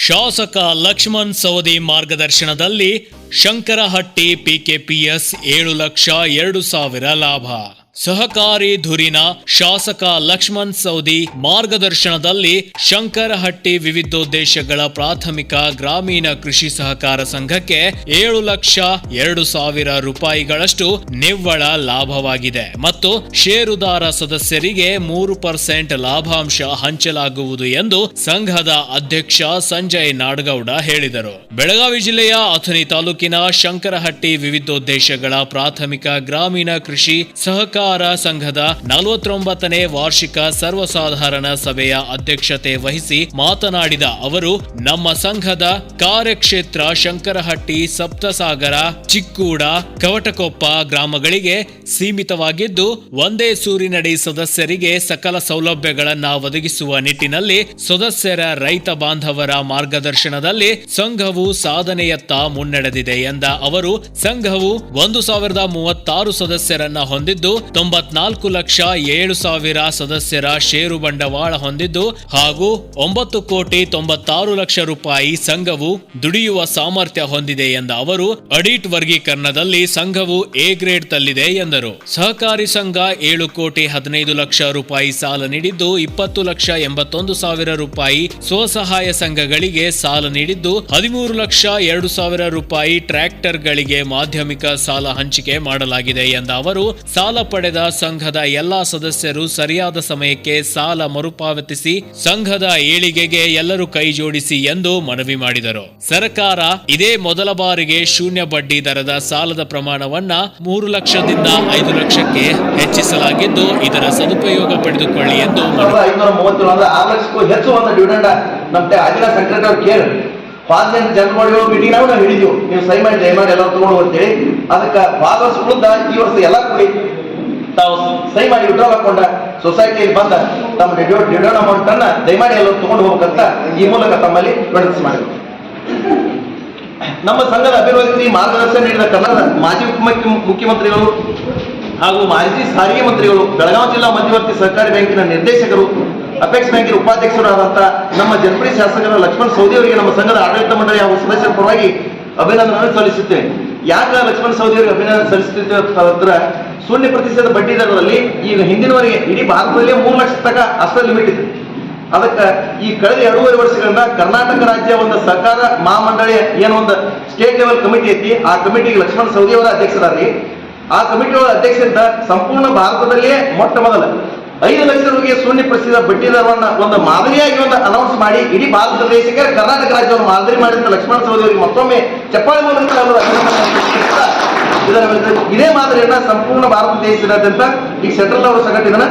ಶಾಸಕ ಲಕ್ಷ್ಮಣ್ ಸವದಿ ಮಾರ್ಗದರ್ಶನದಲ್ಲಿ ಶಂಕರಹಟ್ಟಿ ಪಿಕೆಪಿಎಸ್ ಏಳು ಲಕ್ಷ ಎರಡು ಸಾವಿರ ಲಾಭ. ಸಹಕಾರಿ ಧುರಿನ ಶಾಸಕ ಲಕ್ಷ್ಮಣ್ ಸೌದಿ ಮಾರ್ಗದರ್ಶನದಲ್ಲಿ ಶಂಕರಹಟ್ಟಿ ವಿವಿಧೋದ್ದೇಶಗಳ ಪ್ರಾಥಮಿಕ ಗ್ರಾಮೀಣ ಕೃಷಿ ಸಹಕಾರ ಸಂಘಕ್ಕೆ ಏಳು ಲಕ್ಷ ಎರಡು ಸಾವಿರ ರೂಪಾಯಿಗಳಷ್ಟು ನಿವ್ವಳ ಲಾಭವಾಗಿದೆ. ಮತ್ತು ಷೇರುದಾರ ಸದಸ್ಯರಿಗೆ ಮೂರು ಪರ್ಸೆಂಟ್ ಲಾಭಾಂಶ ಹಂಚಲಾಗುವುದು ಎಂದು ಸಂಘದ ಅಧ್ಯಕ್ಷ ಸಂಜಯ್ ನಾಡಗೌಡ ಹೇಳಿದರು. ಬೆಳಗಾವಿ ಜಿಲ್ಲೆಯ ಅಥಣಿ ತಾಲೂಕಿನ ಶಂಕರಹಟ್ಟಿ ವಿವಿಧೋದ್ದೇಶಗಳ ಪ್ರಾಥಮಿಕ ಗ್ರಾಮೀಣ ಕೃಷಿ ಸಹಕಾರ ಸಂಘದ ನಲವತ್ತೊಂಬತ್ತನೇ ವಾರ್ಷಿಕ ಸರ್ವಸಾಧಾರಣ ಸಭೆಯ ಅಧ್ಯಕ್ಷತೆ ವಹಿಸಿ ಮಾತನಾಡಿದ ಅವರು, ನಮ್ಮ ಸಂಘದ ಕಾರ್ಯಕ್ಷೇತ್ರ ಶಂಕರಹಟ್ಟಿ, ಸಪ್ತಸಾಗರ, ಚಿಕ್ಕೂಡ, ಕವಟಕೊಪ್ಪ ಗ್ರಾಮಗಳಿಗೆ ಸೀಮಿತವಾಗಿದ್ದು, ಒಂದೇ ಸೂರಿನಡಿ ಸದಸ್ಯರಿಗೆ ಸಕಲ ಸೌಲಭ್ಯಗಳನ್ನ ಒದಗಿಸುವ ನಿಟ್ಟಿನಲ್ಲಿ ಸದಸ್ಯರ ರೈತ ಬಾಂಧವರ ಮಾರ್ಗದರ್ಶನದಲ್ಲಿ ಸಂಘವು ಸಾಧನೆಯತ್ತ ಮುನ್ನಡೆದಿದೆ ಎಂದ ಅವರು, ಸಂಘವು ಒಂದು ಸಾವಿರದ ಮೂವತ್ತಾರು ಸದಸ್ಯರನ್ನ ಹೊಂದಿದ್ದು ತೊಂಬತ್ನಾಲ್ಕು ಲಕ್ಷ ಏಳು ಸಾವಿರ ಸದಸ್ಯರ ಷೇರು ಬಂಡವಾಳ ಹೊಂದಿದ್ದು ಹಾಗೂ ಒಂಬತ್ತು ಕೋಟಿ ತೊಂಬತ್ತಾರು ಲಕ್ಷ ರೂಪಾಯಿ ಸಂಘವು ದುಡಿಯುವ ಸಾಮರ್ಥ್ಯ ಹೊಂದಿದೆ ಎಂದ ಅವರು, ಅಡಿಟ್ ವರ್ಗೀಕರಣದಲ್ಲಿ ಸಂಘವು ಎ ಗ್ರೇಡ್ ತಲ್ಲಿದೆ ಎಂದರು. ಸಹಕಾರಿ ಸಂಘ ಏಳು ಕೋಟಿ ಹದಿನೈದು ಲಕ್ಷ ರೂಪಾಯಿ ಸಾಲ ನೀಡಿದ್ದು ಇಪ್ಪತ್ತು ಲಕ್ಷ ಎಂಬತ್ತೊಂದು ಸಾವಿರ ರೂಪಾಯಿ ಸ್ವಸಹಾಯ ಸಂಘಗಳಿಗೆ ಸಾಲ ನೀಡಿದ್ದು ಹದಿಮೂರು ಲಕ್ಷ ಎರಡು ಸಾವಿರ ರೂಪಾಯಿ ಟ್ರ್ಯಾಕ್ಟರ್ಗಳಿಗೆ ಮಾಧ್ಯಮಿಕ ಸಾಲ ಹಂಚಿಕೆ ಮಾಡಲಾಗಿದೆ ಎಂದ ಅವರು, ಸಾಲ ಪಡೆದ ಸಂಘದ ಎಲ್ಲಾ ಸದಸ್ಯರು ಸರಿಯಾದ ಸಮಯಕ್ಕೆ ಸಾಲ ಮರುಪಾವತಿಸಿ ಸಂಘದ ಏಳಿಗೆಗೆ ಎಲ್ಲರೂ ಕೈ ಜೋಡಿಸಿ ಎಂದು ಮನವಿ ಮಾಡಿದರು. ಸರ್ಕಾರ ಇದೇ ಮೊದಲ ಬಾರಿಗೆ ಶೂನ್ಯ ಬಡ್ಡಿ ದರದ ಸಾಲದ ಪ್ರಮಾಣವನ್ನ ಮೂರು ಲಕ್ಷದಿಂದ ಐದು ಲಕ್ಷಕ್ಕೆ ಹೆಚ್ಚಿಸಲಾಗಿದ್ದು, ಇದರ ಸದುಪಯೋಗ ಪಡೆದುಕೊಳ್ಳಿ ಎಂದು ಮನವಿ ಜನ ಮಾಡಿ ಮೂವತ್ತೇಳು ಅಂದ್ರೆ ಆರು ಲಕ್ಷಕ್ಕೂ ಹೆಚ್ಚು ಒಂದು ಡಿವಿಡೆಂಡ್ ನಮ್ಮ ಆಗಿನ ಸೆಕ್ರೆಟರಿ ಅವ್ರು ಕೇಳಿ. ಪಾರ್ಲಿಮೆಂಟ್ ಮೀಟಿಂಗ್ ನಾವು ನಾವು ನೀವು ಸೈ ಮಾಡಿ ದಯಮಾಡಿ ಎಲ್ಲರೂ ತಗೊಂಡು ಹೋಗ್ತೀವಿ ಅದಕ್ಕೆ ಭಾಗವಹಿಸ್ಕೊಳ್ಳುತ್ತ ಈ ವರ್ಷ ಎಲ್ಲ ಕೂಡಿ ತಾವು ಸಹಿ ಮಾಡಿ ವಿಡ್ರಾಲ್ ಹಾಕೊಂಡ ಸೊಸೈಟಿಯಲ್ಲಿ ಬಂದ ತಮ್ಮ ಡಿಡೋನ್ ಅಮೌಂಟ್ ಅನ್ನ ದಯಮಾಡಿ ಎಲ್ಲ ತಗೊಂಡು ಹೋಗ್ಬೇಕಂತ ಈ ಮೂಲಕ ತಮ್ಮಲ್ಲಿ ವಿನಂತಿ ಮಾಡಿದ್ರು. ನಮ್ಮ ಸಂಘದ ಅಭಿವೃದ್ಧಿ ಮಾರ್ಗದರ್ಶನ ನೀಡಿದ ಕನ್ನಡ ಮಾಜಿ ಮುಖ್ಯಮಂತ್ರಿಗಳು ಹಾಗೂ ಮಾಜಿ ಸಾರಿಗೆ ಮಂತ್ರಿಗಳು ಬೆಳಗಾವಿ ಜಿಲ್ಲಾ ಮಧ್ಯವರ್ತಿ ಸಹಕಾರಿ ಬ್ಯಾಂಕಿನ ನಿರ್ದೇಶಕರು, ಅಪೆಕ್ಸ್ ಬ್ಯಾಂಕಿನ ಉಪಾಧ್ಯಕ್ಷರಾದಂತಹ ನಮ್ಮ ಜನಪ್ರಿಯ ಶಾಸಕರ ಲಕ್ಷ್ಮಣ್ ಸೌದಿ ಅವರಿಗೆ ನಮ್ಮ ಸಂಘದ ಆಡಳಿತ ಮಂಡಳಿ ಹಾಗೂ ಸದಸ್ಯರ ಪರವಾಗಿ ಅಭಿನಂದನೆ ಸಲ್ಲಿಸುತ್ತೇನೆ. ಯಾಕೆ ಲಕ್ಷ್ಮಣ ಸೌದಿ ಅವರಿಗೆ ಅಭಿನಂದನೆ ಸಲ್ಲಿಸುತ್ತಿದ್ದ ಅಂತಂದ್ರೆ ಶೂನ್ಯ ಪ್ರತಿಶತ ಬಡ್ಡಿ ದರದಲ್ಲಿ ಈಗ ಹಿಂದಿನವರೆಗೆ ಇಡೀ ಭಾರತದಲ್ಲೇ ಮೂರು ಲಕ್ಷ ತಕ ಅಷ್ಟೇ ಲಿಮಿಟ್ ಇದೆ. ಅದಕ್ಕೆ ಈ ಕಳೆದ ಎರಡೂವರೆ ವರ್ಷಗಳಿಂದ ಕರ್ನಾಟಕ ರಾಜ್ಯ ಒಂದು ಸರ್ಕಾರ ಮಹಾಮಂಡಳಿ ಏನೋ ಒಂದು ಸ್ಟೇಟ್ ಲೆವೆಲ್ ಕಮಿಟಿ ಐತಿ. ಆ ಕಮಿಟಿಗೆ ಲಕ್ಷ್ಮಣ ಸೌದಿ ಅವರ ಅಧ್ಯಕ್ಷರಾಗಿ ಆ ಕಮಿಟಿಯವರ ಅಧ್ಯಕ್ಷರಿಂದ ಸಂಪೂರ್ಣ ಭಾರತದಲ್ಲಿಯೇ ಮೊಟ್ಟ ಮೊದಲ. ಐದು ಲಕ್ಷ ರೂಪಾಯಿಗೆ ಶೂನ್ಯ ಪ್ರಸಿದ್ಧ ಬಡ್ಡಿ ದರವನ್ನ ಒಂದು ಮಾದರಿಯಾಗಿ ಒಂದು ಅನೌನ್ಸ್ ಮಾಡಿ ಇಡೀ ಭಾರತ ದೇಶಕ್ಕೆ ಕರ್ನಾಟಕ ರಾಜ್ಯವನ್ನು ಮಾದರಿ ಮಾಡಿದ ಲಕ್ಷ್ಮಣ ಸವದಿ ಅವರಿಗೆ ಮತ್ತೊಮ್ಮೆ ಚಪ್ಪಾಳೆ ಮೂಲಕ ಇದೇ ಮಾದರಿಯನ್ನ ಸಂಪೂರ್ಣ ಭಾರತ ದೇಶದಾದ್ಯಂತ ಈ ಸೆಂಟ್ರಲ್ ಅವರು ಸಂಘಟನೆ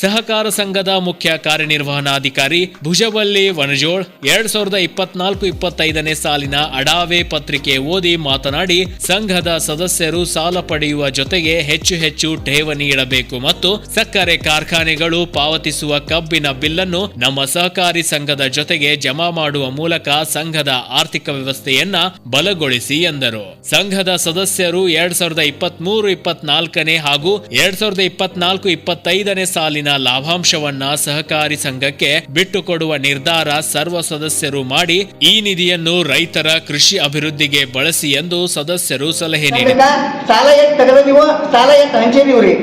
ಸಹಕಾರ ಸಂಘದ ಮುಖ್ಯ ಕಾರ್ಯನಿರ್ವಹಣಾಧಿಕಾರಿ ಭುಜವಲ್ಲಿ ವನಜೋಳ್ ಎರಡ್ ಸಾವಿರದ ಇಪ್ಪತ್ನಾಲ್ಕು, ಇಪ್ಪತ್ತೈದನೇ ಸಾಲಿನ ಅಡಾವೆ ಪತ್ರಿಕೆ ಓದಿ ಮಾತನಾಡಿ, ಸಂಘದ ಸದಸ್ಯರು ಸಾಲ ಪಡೆಯುವ ಜೊತೆಗೆ ಹೆಚ್ಚು ಹೆಚ್ಚು ಠೇವಣಿ ಇಡಬೇಕು ಮತ್ತು ಸಕ್ಕರೆ ಕಾರ್ಖಾನೆಗಳು ಪಾವತಿಸುವ ಕಬ್ಬಿನ ಬಿಲ್ಲನ್ನು ನಮ್ಮ ಸಹಕಾರಿ ಸಂಘದ ಜೊತೆಗೆ ಜಮಾ ಮಾಡುವ ಮೂಲಕ ಸಂಘದ ಆರ್ಥಿಕ ವ್ಯವಸ್ಥೆಯನ್ನ ಬಲಗೊಳಿಸಿ ಎಂದರು. ಸಂಘದ ಸದಸ್ಯರು ಎರಡ್ ಸಾವಿರದ ಇಪ್ಪತ್ತ್ ಮೂರು ಇಪ್ಪತ್ನಾಲ್ಕನೇ ಹಾಗೂ ಎರಡ್ ಸಾವಿರದ ಇಪ್ಪತ್ನಾಲ್ಕು ಇಪ್ಪತ್ತೈದನೇ ಸಾಲಿನ ಲಾಭಾಂಶವನ್ನ ಸಹಕಾರಿ ಸಂಘಕ್ಕೆ ಬಿಟ್ಟುಕೊಡುವ ನಿರ್ಧಾರ ಸರ್ವ ಸದಸ್ಯರು ಮಾಡಿ ಈ ನಿಧಿಯನ್ನು ರೈತರ ಕೃಷಿ ಅಭಿವೃದ್ಧಿಗೆ ಬಳಸಿ ಎಂದು ಸದಸ್ಯರು ಸಲಹೆ ನೀಡಿದರು. ಸಾಲ ಎಷ್ಟು ತೆಗೆದ ನೀವು ಸಾಲ ಎಷ್ಟು ಹಂಚಿದೀವಿ ರೀ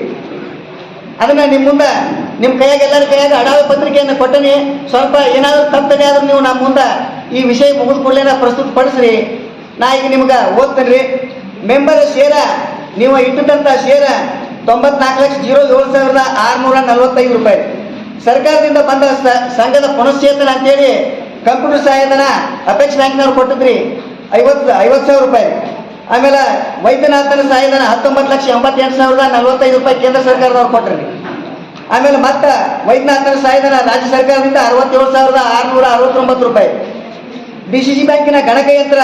ಅದನ್ನ ನಿಮ್ಮ ಮುಂದೆ ನಿಮ್ಮ ಕೈಯಾಗ ಎಲ್ಲರ ಕೈಯಾಗ ಅಡಾವ ಪತ್ರಿಕೆಯನ್ನು ಕೊಟ್ಟನಿ ಸ್ವಲ್ಪ ಏನಾದರೂ ತಪ್ಪದೆ ಆದ್ರೂ ನೀವು ನಮ್ಮ ಮುಂದೆ ಈ ವಿಷಯ ಮುಗಿದ ಕೂಡಲೇ ಪ್ರಸ್ತುತ ಪಡಿಸ್ರಿ. ನಾ ಈಗ ನಿಮ್ಗೆ ಓದ್ತೇನೆ ರೀ ಮೆಂಬರ್ ಶೇರ ನೀವು ಇಟ್ಟಿದ್ದಂಥ ಶೇರ ತೊಂಬತ್ನಾಲ್ಕು ಲಕ್ಷ ಜೀರೋ ಏಳು ಸಾವಿರದ ಆರುನೂರ ನಲವತ್ತೈದು ರೂಪಾಯಿ. ಸರ್ಕಾರದಿಂದ ಬಂದ ಸಂಘದ ಪುನಶ್ಚೇತನ ಅಂತೇಳಿ ಕಂಪ್ಯೂಟರ್ ಸಹಾಯಧನ ಅಪೆಕ್ಸ್ ಬ್ಯಾಂಕ್ನವ್ರು ಕೊಟ್ಟಿದ್ರಿ. ಐವತ್ತು ಐವತ್ತು ಸಾವಿರ ರೂಪಾಯಿ. ಆಮೇಲೆ ವೈದ್ಯನಾಥನ ಸಹಾಯಧನ ಹತ್ತೊಂಬತ್ತು ಲಕ್ಷ ಎಂಬತ್ತೆಂಟು ಸಾವಿರದ ನಲವತ್ತೈದು ರೂಪಾಯಿ ಕೇಂದ್ರ ಸರ್ಕಾರದವ್ರು ಕೊಟ್ಟರಿ ಆಮೇಲೆ ಮತ್ತೆ ವೈದ್ಯನಾಥನ ಸಹಾಯಧನ ರಾಜ್ಯ ಸರ್ಕಾರದಿಂದ ಅರವತ್ತೇಳು ಸಾವಿರದ ಆರುನೂರ ಅರವತ್ತೊಂಬತ್ತು ರೂಪಾಯಿ. ಡಿ ಸಿ ಸಿ ಬ್ಯಾಂಕಿನ ಗಣಕಯಂತ್ರ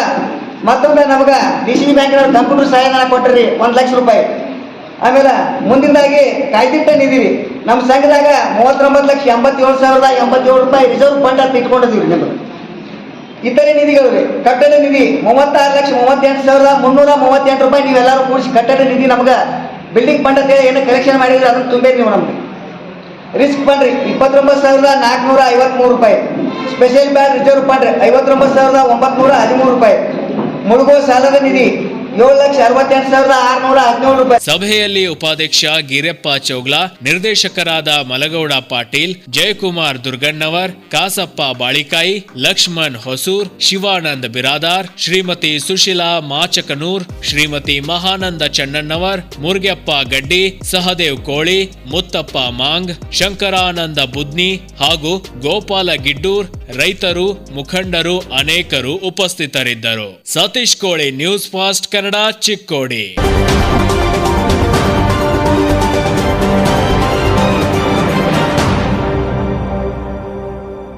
ಮತ್ತೊಂದು ನಮ್ಗೆ ಡಿ ಸಿ ಸಿ ಬ್ಯಾಂಕಿನವ್ರು ಕಂಪ್ಯೂಟರ್ ಸಹಾಯಧನ ಕೊಟ್ಟರಿ ಒಂದು ಲಕ್ಷ ರೂಪಾಯಿ. ಆಮೇಲೆ ಮುಂದಿನದಾಗಿ ಕಾಯ್ದಿಟ್ಟಿದ್ದೀವಿ ನಮ್ಮ ಸಂಘದಾಗ ಮೂವತ್ತೊಂಬತ್ತು ಲಕ್ಷ ಎಂಬತ್ತೇಳು ಸಾವಿರದ ಎಂಬತ್ತೇಳು ರೂಪಾಯಿ ರಿಸರ್ವ್ ಫಂಡ್ ಅಂತ ಇಟ್ಕೊಂಡಿದ್ದೀವಿ ನಿಮ್ಮದು ಇತರೆ ನಿಧಿಗಳು ರೀ ಕಟ್ಟಡ ನಿಧಿ ಮೂವತ್ತಾರು ಲಕ್ಷ ಮೂವತ್ತೆಂಟು ಸಾವಿರದ ಮುನ್ನೂರ ಮೂವತ್ತೆಂಟು ರೂಪಾಯಿ ನೀವೆಲ್ಲರೂ ಕೂಡಿಸಿ ಕಟ್ಟಡ ನಿಧಿ ನಮ್ಗೆ ಬಿಲ್ಡಿಂಗ್ ಫಂಡ್ ಅಂತ ಹೇಳಿ ಏನು ಕಲೆಕ್ಷನ್ ಮಾಡಿದ್ರೆ ಅದನ್ನು ತುಂಬೇ ನೀವು ನಮಗೆ. ರಿಸ್ಕ್ ಫಂಡ್ ರೀ, ಇಪ್ಪತ್ತೊಂಬತ್ತು ಸಾವಿರದ ನಾಲ್ಕುನೂರ ಐವತ್ಮೂರು ರೂಪಾಯಿ. ಸ್ಪೆಷಲ್ ಬ್ಯಾಂಕ್ ರಿಸರ್ವ್ ಫಂಡ್ ಐವತ್ತೊಂಬತ್ತು ಸಾವಿರದ ಒಂಬತ್ನೂರ ಹದಿಮೂರು ರೂಪಾಯಿ. ಮುಳುಗೋ ಸಾಲದ ನಿಧಿ ಸಭೆಯಲ್ಲಿ ಉಪಾಧ್ಯಕ್ಷ ಗಿರಪ್ಪ ಚೌಗ್ಲಾ, ನಿರ್ದೇಶಕರಾದ ಮಲಗೌಡ ಪಾಟೀಲ್, ಜಯಕುಮಾರ್ ದುರ್ಗಣ್ಣವರ್, ಕಾಸಪ್ಪ ಬಾಳಿಕಾಯಿ, ಲಕ್ಷ್ಮಣ್ ಹೊಸೂರ್, ಶಿವಾನಂದ್ ಬಿರಾದಾರ್, ಶ್ರೀಮತಿ ಸುಶೀಲಾ ಮಾಚಕನೂರ್, ಶ್ರೀಮತಿ ಮಹಾನಂದ ಚನ್ನಣ್ಣವರ್, ಮುರ್ಗೆಪ್ಪ ಗಡ್ಡಿ, ಸಹದೇವ್ ಕೋಳಿ, ಮುತ್ತಪ್ಪ ಮಾಂಗ್, ಶಂಕರಾನಂದ ಬುದ್ನಿ ಹಾಗೂ ಗೋಪಾಲ ಗಿಡ್ಡೂರ್ ರೈತರು ಮುಖಂಡರು ಅನೇಕರು ಉಪಸ್ಥಿತರಿದ್ದರು. ಸತೀಶ್ ಕೋಳಿ ನ್ಯೂಸ್ ಫಾಸ್ಟ್ ಕನ್ನಡ ಚಿಕ್ಕೋಡಿ.